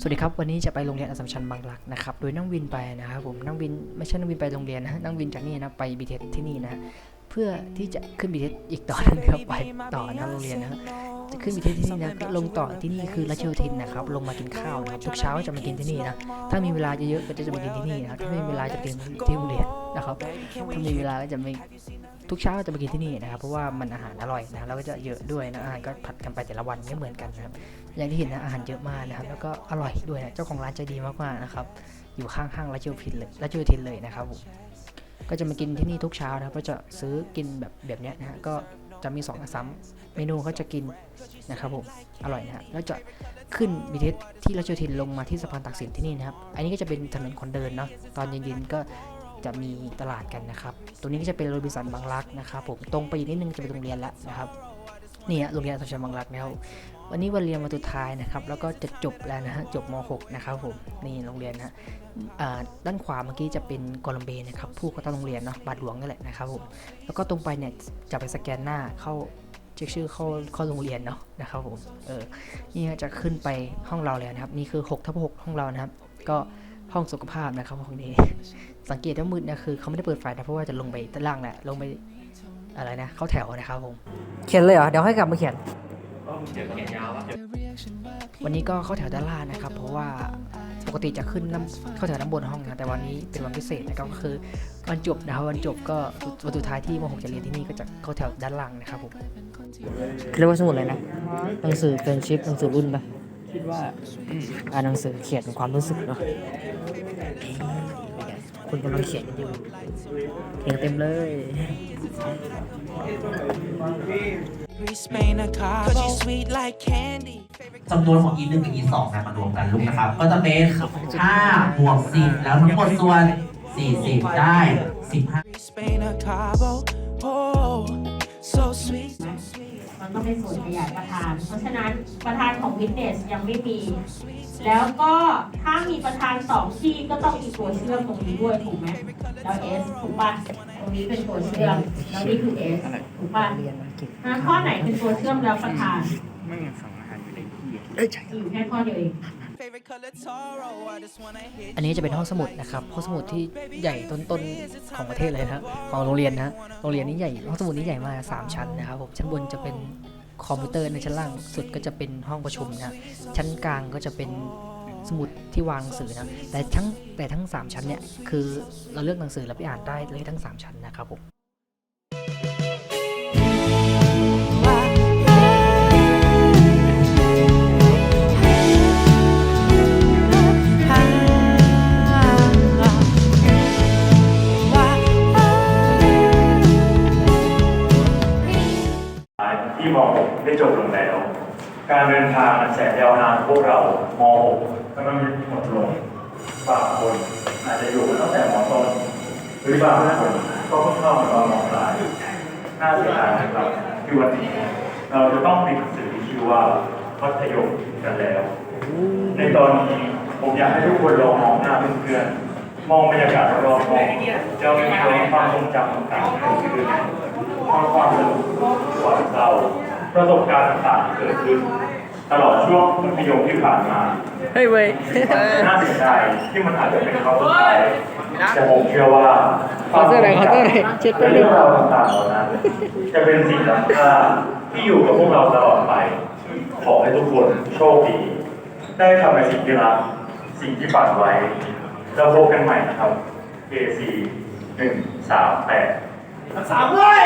สวัสดีครับ วันนี้จะไปโรงเรียนอัสสัมชัญบางรักนะครับ โดยนั่งวินไปนะครับผมนั่งวินไม่ใช่นั่งวินไปโรงเรียนนะนั่งวินจากนี่นะไปบีเทสที่นี่นะเพื่อที่จะขึ้นบีเทสอีกต่อนึงครับไปต่อนะโรงเรียนนะจะขึ้นบีเทสที่นี่นะลงต่อที่นี่คือราชโยธินนะครับลงมากินข้าวนะครับทุกเช้าจะมากินที่นี่นะถ้ามีเวลาเยอะๆก็จะมากินที่นี่นะครับถ้าไม่มีเวลาจะกินที่โรงเรียน นะครับถ้ามีเวลาก็จะไม่ทุกเช้าก็จะมากินที่นี่นะครับ เพราะว่ามันอาหารอร่อยนะแล้วก็จะเยอะด้วยนะอาหารก็ผัดกันไปแต่ละวันไม่เหมือนกันนะครับ อย่างที่เห็นนะอาหารเยอะมากนะครับ แล้วก็อร่อยด้วยนะเจ้าของร้านใจดีมากๆนะครับ อยู่ข้างๆรัชโยธินเลยรัชโยธินเลยนะครับผมก็จะมากินที่นี่ทุกเช้านะครับก็จะซื้อกินแบบแบบเนี้ยนะฮะก็จะมี2องสามเมนูเขาจะกินนะครับผมอร่อยนะฮะแล้วจะขึ้นบีเทสที่รัชโยธินลงมาที่สะพานตักสินที่นี่นะครับ อันนี้ก็จะเป็นถนนคนเดินเนาะตอนเย็นๆก็ จะมีตลาดกันนะครับตรงนี้ก็จะเป็นโรบินสันบางรักนะครับผม ตรงไปอีกนิดนึงจะเป็นโรงเรียนแล้วนะครับ นี่ฮะโรงเรียนสัมชัญบางรักนะครับ วันนี้วันเรียนวันสุดท้ายนะครับ แล้วก็จะจบแล้วนะฮะ จบม .6 นะครับผม นี่โรงเรียนนะด้านขวาเมื่อกี้จะเป็นโกลัมเบนะครับ ผู้ก่อตั้งโรงเรียนเนาะ บาทหลวงนั่นแหละนะครับผม แล้วก็ตรงไปเนี่ยจะไปสแกนหน้าเข้าเช็คชื่อเข้าเข้าโรงเรียนเนาะนะครับผม เออ นี่จะขึ้นไปห้องเราเลยนะครับ นี่คือ6ทับ6ห้องเรานะครับ ก็ ห้องสุขภาพนะครับห้องนี้ สังเกตว่ามืดนะคือเขาไม่ได้เปิดไฟนะเพราะว่าจะลงไปด้านล่างแหละลงไปอะไรนะเข้าแถวนะครับผมเขียนเลยเหรอเดี๋ยวให้กลับมาเขียนวันนี้ก็เข้าแถวด้านล่างนะครับ เพราะว่าปกติจะขึ้นน้ำเข้าแถวน้ำบนห้องนะแต่วันนี้เป็นวันพิเศษนะครับก็คือวันจบนะครับวันจบก็วันสุดท้ายที่ม .6 จะเรียนที่นี่ก็จะเข้าแถวด้านล่างนะครับผมเรียกว่าสมุดเลยนะหนังสือเป็นชิปหนังสือรุ่นปะ คิดว่าอ่านหนังสือเขียนความรู้สึกเนาะคุณกำลังเขียนอยู่เขียนเต็มเลย Spain a car, cause you sweet like candy. จำนวนของ e 1กับ e 2นะมารวมกันลูกนะครับ ก็จะเป็น5บวก10แล้วทั้งหมดส่วน40ได้15 Spain a cabo, มันก็เป็นส่วนขยายประธาน เพราะฉะนั้นประธานของวิทเนสยังไม่มี แล้วก็ถ้ามีประธานสองที่ก็ต้องมีตัวเชื่อมตรงนี้ด้วยถูกไหมแล้ว S ถูกป่ะตรงนี้เป็นตัวเชื่อมแล้วนี่คือ S ถูกป่ะเรียนมาเก่งอะข้อไหนเป็นตัวเชื่อมแล้วประธานไม่งั้นสั่งอาหารอยู่ในที่อยู่แค่ข้อเดียวเอง อันนี้จะเป็นห้องสมุดนะครับห้องสมุดที่ใหญ่ต้นๆของประเทศเลยนะของโรงเรียนนะโรงเรียนนี้ใหญ่ห้องสมุดนี้ใหญ่มากสามชั้นนะครับผมชั้นบนจะเป็นคอมพิวเตอร์ในชั้นล่างสุดก็จะเป็นห้องประชุมนะชั้นกลางก็จะเป็นสมุดที่วางหนังสือนะแต่ทั้งแต่ทั้งสามชั้นเนี่ยคือเราเลือกหนังสือแล้วไปอ่านได้เลยทั้งสามชั้นนะครับผม ม .6 ได้จบลงแล้ว การเดินทางอันแสนยาวนานของพวกเราม .6 กำลังหมดลงบางคนอาจจะอยู่ตั้งแต่มต้นหรือบางคนก็เพิ่งเข้ามาตอนมปลายน่าเสียดายนะครับที่วันนี้เราจะต้องปิดหนังสือที่ชื่อว่ามัธยมกันแล้ว ในตอนนี้ผมอยากให้ทุกคนลองมองหน้าเพื่อนๆมองบรรยากาศรอบๆมองจะมีความทรงจำต่างๆเกิดขึ้นความความสนุกความเศร้า ประสบการณ์ต่างๆเกิดขึ้น ตลอดช่วงมัธยมที่ผ่านมาเฮ้ยเว้ยน่าเสียดายที่มันอาจจะเป็นเขาสุดท้ายแต่ผมเชื่อว่าขอเสื้อหน่อยขอเสื้อหน่อยเช็ดแป๊บนึงเรื่องราวต่างๆเหล่านั้น จะเป็นสิ่งล้ำค่าที่อยู่กับพวกเราตลอดไป ขอให้ทุกคนโชคดี ได้ทำในสิ่งที่รัก สิ่งที่ฝันไว้ แล้วพบกันใหม่นะครับ KC หนึ่งสามแปดสามเลย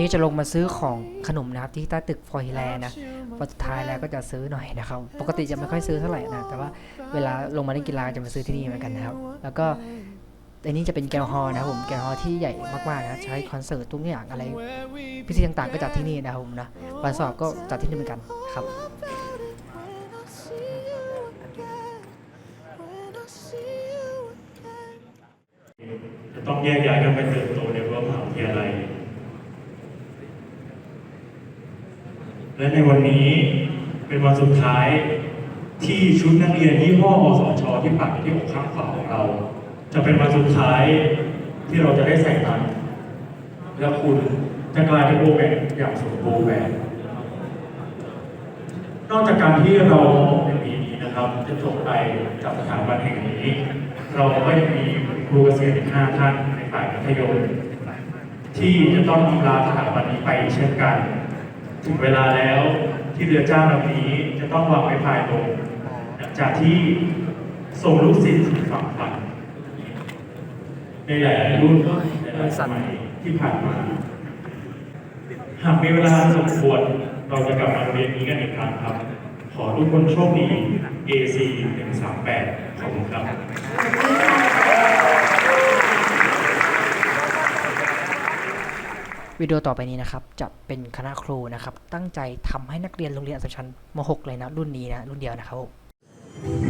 นี้จะลงมาซื้อของขนมนะครับที่ใต้ตึกฟอยแลนด์นะพอสุดท้ายแล้วก็จะซื้อหน่อยนะครับ ปกติจะไม่ค่อยซื้อเท่าไหร่นะ แต่ว่าเวลาลงมาเล่นกีฬาจะมาซื้อที่นี่เหมือนกันนะครับ แล้วก็อันนี้จะเป็นแกลฮอลนะครับผมแกลฮอลที่ใหญ่มากๆนะใช้คอนเสิร์ตทุกอย่างอะไรพิธีต่างๆ ก็จัดที่นี่นะครับผมนะวันสอบก็จัดที่นี่เหมือนกันครับจะต้องแยกย้ายกันไปเติบโตในรั้วมหาวิทยาลัย และในวันนี้เป็นวันสุดท้ายที่ชุดนักเรียนยี่ห้ออสชที่ปักอยู่ที่อกข้างขวาของเรา จะเป็นวันสุดท้ายที่เราจะได้ใส่มันแล้วคุณจะกลายเป็นโบแบนอย่างสมบูรณ์แบบนอกจากการที่เราในปีนี้นะครับจะจบไปกับสถาบันแห่งนี้ เราก็ยังมีครูเกษียณอีกห้าท่านในฝ่ายมัธยมที่จะต้องอำลาสถาบันนี้ไปเช่นกัน ถึงเวลาแล้วที่เรือจ้างลำนี้จะต้องวางไม้พายลงหลังจากที่ส่งลูกศิษย์ฝั่งฝันในหลายรุ่นในหลายสมัยที่ผ่านมา หากมีเวลาสมควรเราจะกลับมาเรียนนี้กันอีกครั้งครับ ขอทุกคนโชคดี AC 138 ขอบคุณครับ วิดีโอต่อไปนี้นะครับ จะเป็นคณะครูนะครับ ตั้งใจทำให้นักเรียนโรงเรียนอัสสัมชัญม .6 เลยนะ รุ่นนี้นะ รุ่นเดียวนะครับผม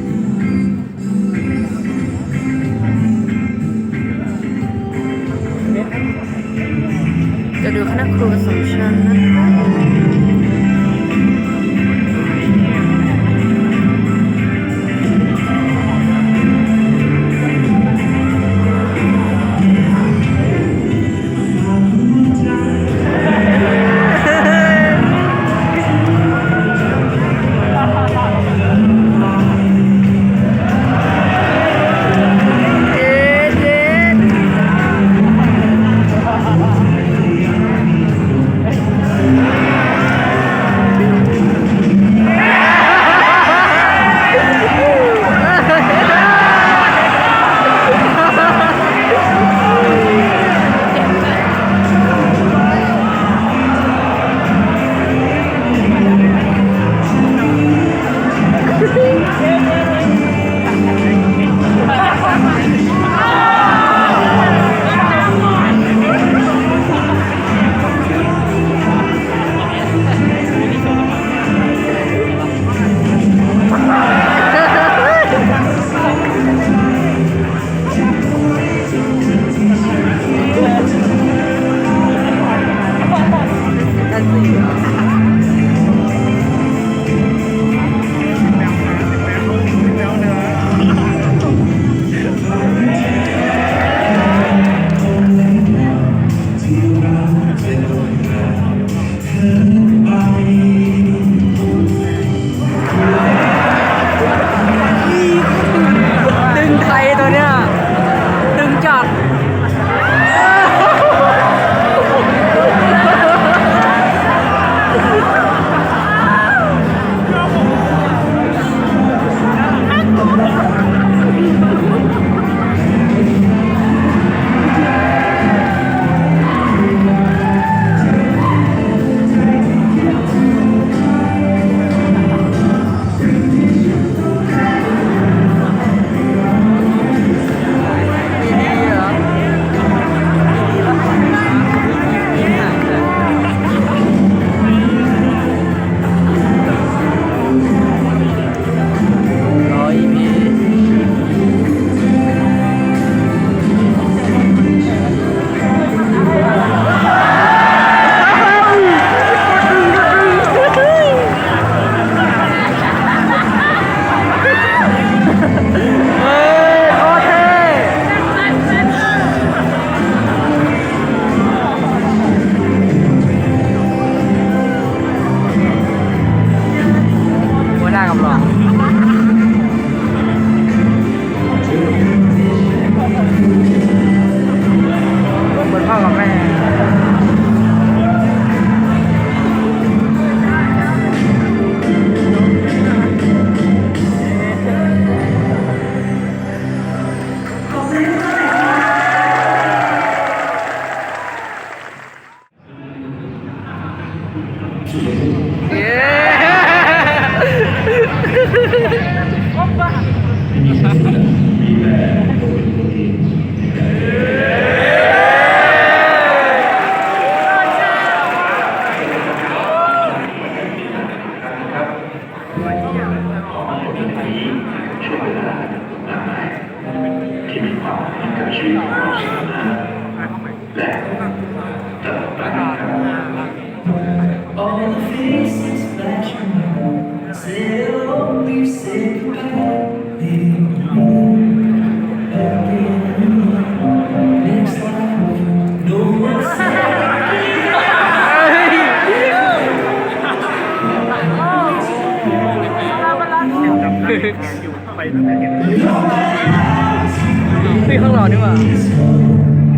พี่ข้างหลอดดีกว่า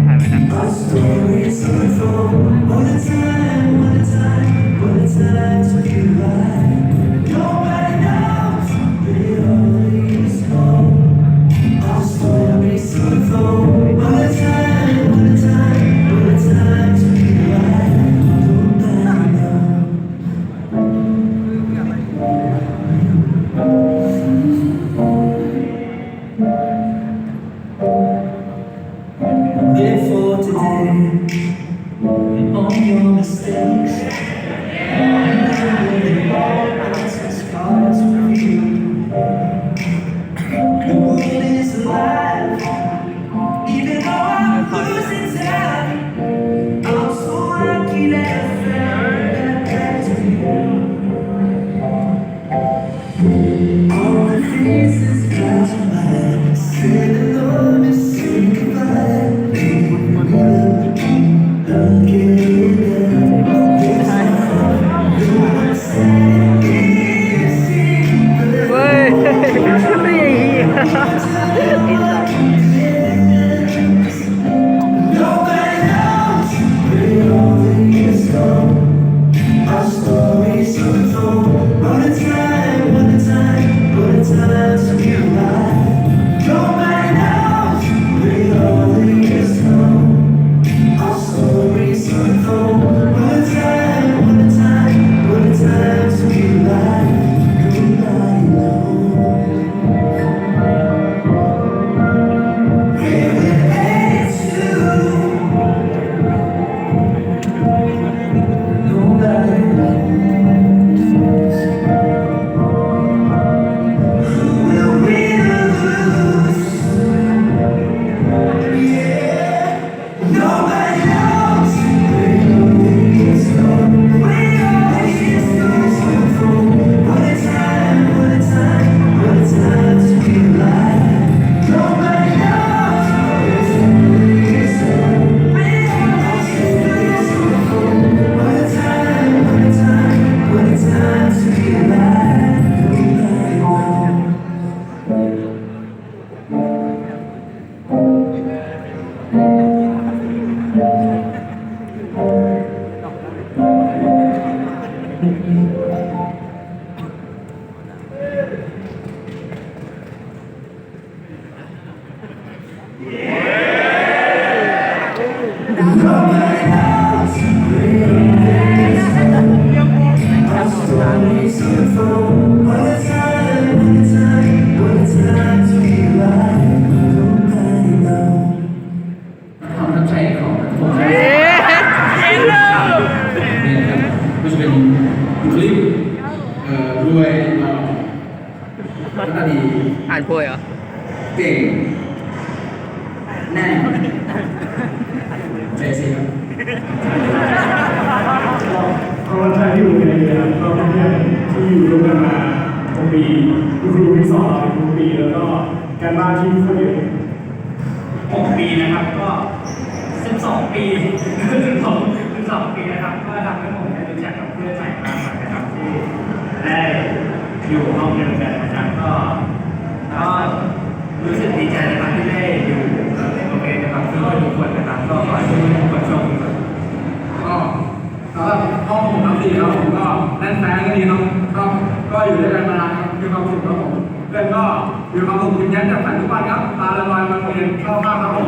ถ่ายไว้นะ Give ยันจากสันทุกวันครับตาละลอยมันเรียนชอบมากครับผม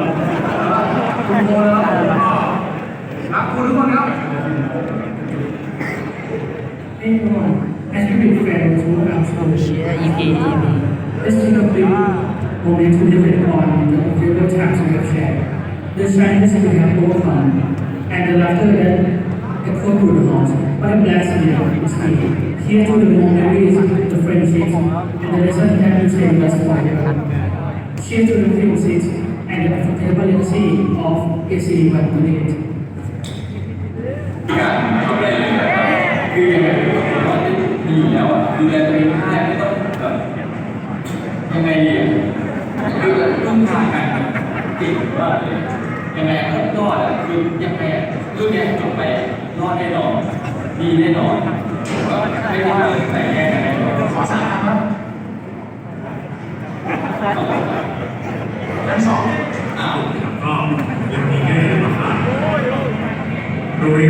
คุณโมนะครับผมรักคุณทุกคนครับนี่ก็แอสพิทแฟนทุกครับเชียร์อีพีอีพีเอสทีนับดิวโมเมนต์ที่เป็นออนเดอะฟิวเจอร์แท็กซ์กับแชร์ The shyness we have overcome and the laughter that echoed through the halls. What a blast we have. Here to the memories, the friendships, and the lessons that will save us forever. Here to the princess and the profitability of AC 128. Yeah. มีแน่นอนไม่ว่าแต่แยกกัแน่นอนขอสามครับทั้งสองอ้าวก็ยังมีแค่มาฝากดูดี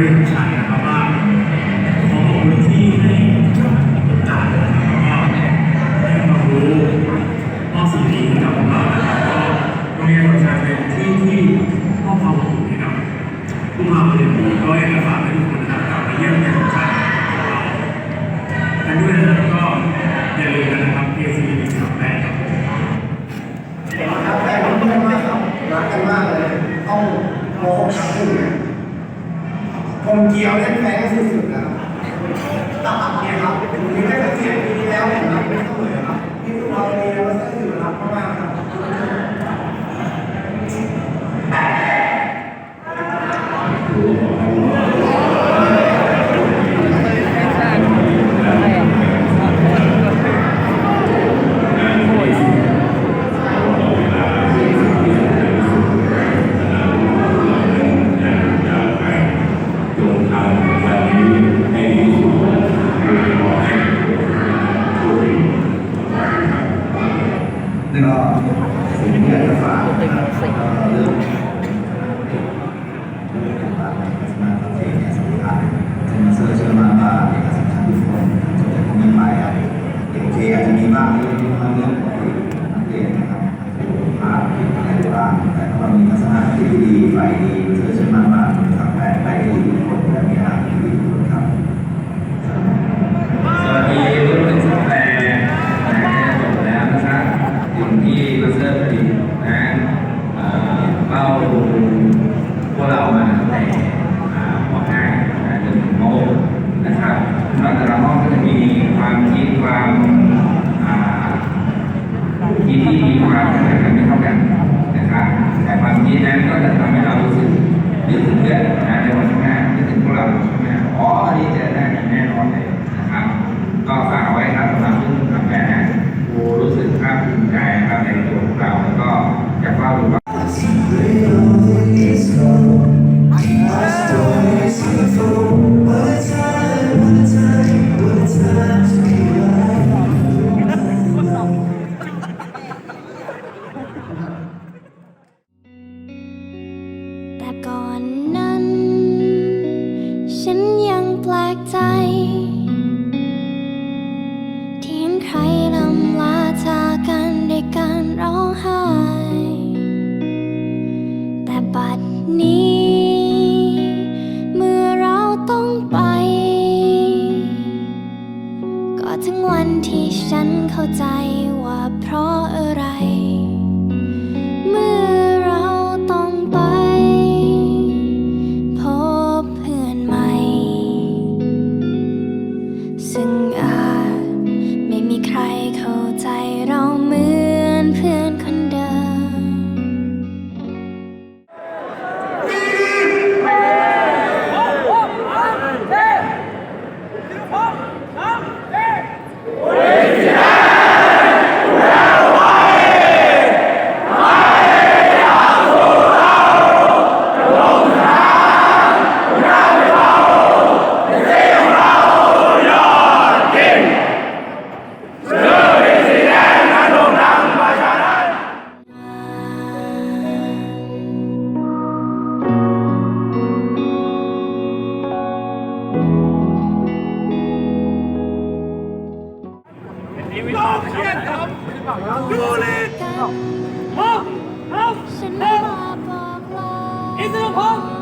一直都跑。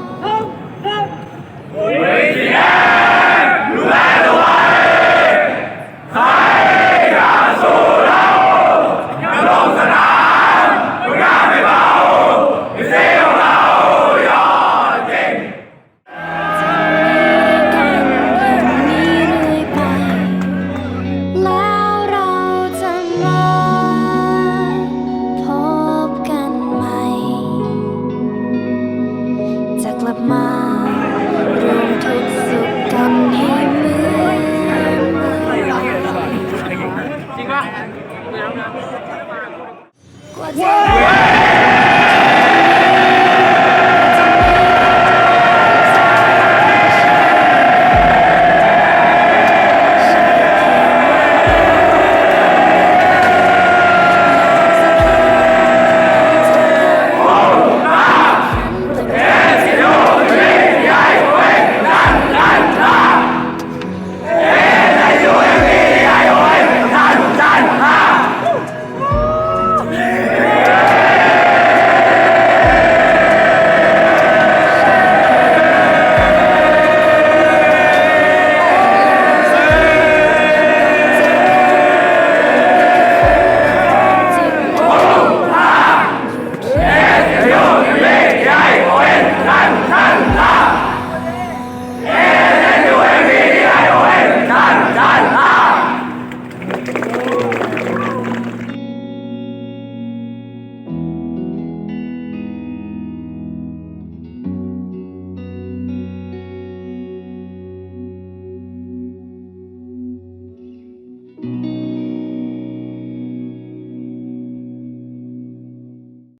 Yeah!